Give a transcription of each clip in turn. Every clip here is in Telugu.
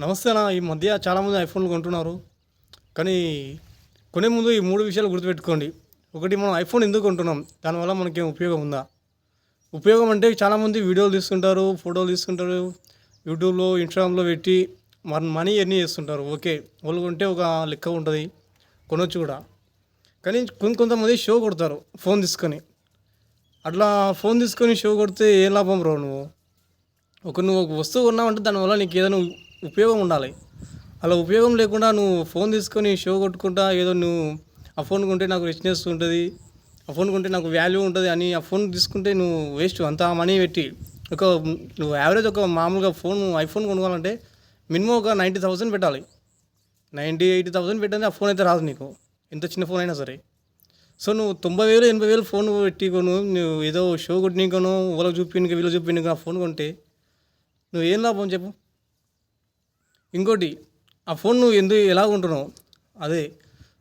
నమస్తే అన్న ఈ మధ్య చాలామంది ఐఫోన్లు కొంటున్నారు. కానీ కొనే ముందు ఈ మూడు విషయాలు గుర్తుపెట్టుకోండి. ఒకటి మనం ఐఫోన్ ఎందుకు కొంటున్నాం? దానివల్ల మనకేం ఉపయోగం ఉందా? ఉపయోగం అంటే చాలామంది వీడియోలు తీస్తుంటారు ఫోటోలు తీసుకుంటారు యూట్యూబ్లో ఇన్స్టాగ్రామ్లో పెట్టి మన మనీ ఎర్నీ చేస్తుంటారు. ఓకే వాళ్ళు కొంటే ఒక లెక్క ఉంటుంది కొనొచ్చు కూడా. కానీ కొంత కొంతమంది షో కొడతారు ఫోన్ తీసుకొని. అట్లా ఫోన్ తీసుకొని షో కొడితే ఏ లాభం రావు నువ్వు? ఒక నువ్వు ఒక వస్తువు కొన్నావంటే దానివల్ల నీకు ఏదైనా ఉపయోగం ఉండాలి. అలా ఉపయోగం లేకుండా నువ్వు ఫోన్ తీసుకొని షో కొట్టుకుంటా ఏదో నువ్వు ఆ ఫోన్ కొంటే నాకు రిచ్నెస్ ఉంటుంది ఆ ఫోన్ కొంటే నాకు వాల్యూ ఉంటుంది అని ఆ ఫోన్ తీసుకుంటే నువ్వు వేస్ట్ అంత మనీ పెట్టి ఒక నువ్వు యావరేజ్ ఒక మామూలుగా ఫోన్ ఐఫోన్ కొనుక్కోవాలంటే మినిమం ఒక నైంటీ థౌసండ్ పెట్టాలి. నైంటీ ఎయిటీ థౌసండ్ పెట్టండి ఆ ఫోన్ అయితే రాదు నీకు. ఎంత చిన్న ఫోన్ అయినా సరే. సో నువ్వు తొంభై వేలు ఎనభై వేలు ఫోన్ పెట్టి కొను నువ్వు ఏదో షో కొట్టినీకను వాళ్ళకి చూపించక వీళ్ళు చూపించక ఆ ఫోన్ కొంటే నువ్వు ఏం లాభం చెప్పు? ఇంకోటి ఆ ఫోన్ నువ్వు ఎందుకు ఎలా కొంటున్నావు అదే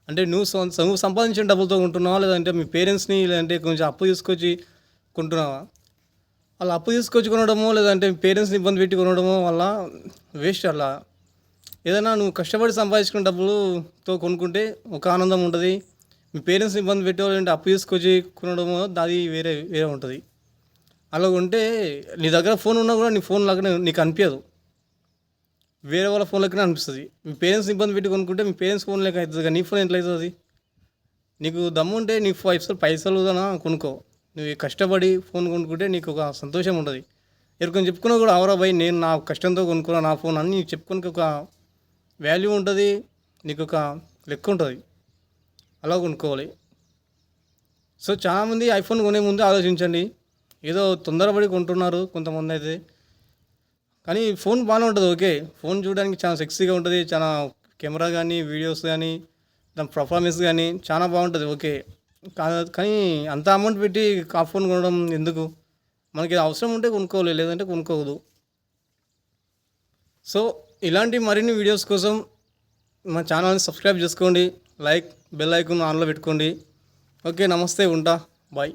అంటే నువ్వు నువ్వు సంపాదించిన డబ్బులతో కొంటున్నావా లేదంటే మీ పేరెంట్స్ని లేదంటే కొంచెం అప్పు తీసుకొచ్చి కొంటున్నావా? అలా అప్పు తీసుకొచ్చి కొనడమో లేదంటే మీ పేరెంట్స్ని ఇబ్బంది పెట్టి కొనడమో వల్ల వేస్ట్ అలా. ఏదైనా నువ్వు కష్టపడి సంపాదించుకున్న డబ్బులతో కొనుక్కుంటే ఒక ఆనందం ఉంటుంది. మీ పేరెంట్స్ని ఇబ్బంది పెట్టేవాళ్ళంటే అప్పు తీసుకొచ్చి కొనడమో అది వేరే వేరే ఉంటుంది. అలా ఉంటే నీ దగ్గర ఫోన్ ఉన్నా కూడా నీ ఫోన్ లాగానే నీకు అనిపించదు వేరే వాళ్ళ ఫోన్ లెక్కనే అనిపిస్తుంది. మీ పేరెంట్స్ ఇబ్బంది పెట్టి కొనుక్కుంటే మీ పేరెంట్స్ ఫోన్ లెక్క అవుతుంది కానీ నీ ఫోన్ ఎట్లా అవుతుంది? నీకు దమ్ము ఉంటే నీ పైసలు పైసలు కొనుక్కో. నువ్వు కష్టపడి ఫోన్ కొనుక్కుంటే నీకు ఒక సంతోషం ఉంటుంది. ఎవరికొని చెప్పుకున్నా కూడా అవరా భయ్ నేను నా కష్టంతో కొనుక్కున్నా నా ఫోన్ అని నీకు చెప్పుకోనికి ఒక వాల్యూ ఉంటుంది. నీకు ఒక లెక్క ఉంటుంది. అలా కొనుక్కోవాలి. సో చాలామంది ఐఫోన్ కొనే ముందు ఆలోచించండి. ఏదో తొందరపడి కొంటున్నారు కొంతమంది అయితే కానీ ఫోన్ బాగానే ఉంటుంది ఓకే. ఫోన్ చూడడానికి చాలా సెక్సీగా ఉంటుంది చాలా కెమెరా కానీ వీడియోస్ కానీ దాని పర్ఫార్మెన్స్ కానీ చాలా బాగుంటుంది ఓకే. కానీ అంత అమౌంట్ పెట్టి ఆ ఫోన్ కొనడం ఎందుకు? మనకి అవసరం ఉంటే కొనుక్కోవాలి లేదంటే కొనుక్కోవద్దు సో ఇలాంటి మరిన్ని వీడియోస్ కోసం మా ఛానల్ని సబ్స్క్రైబ్ చేసుకోండి లైక్ బెల్ ఐకాన్ ఆన్లో పెట్టుకోండి. ఓకే నమస్తే ఉంటా. బాయ్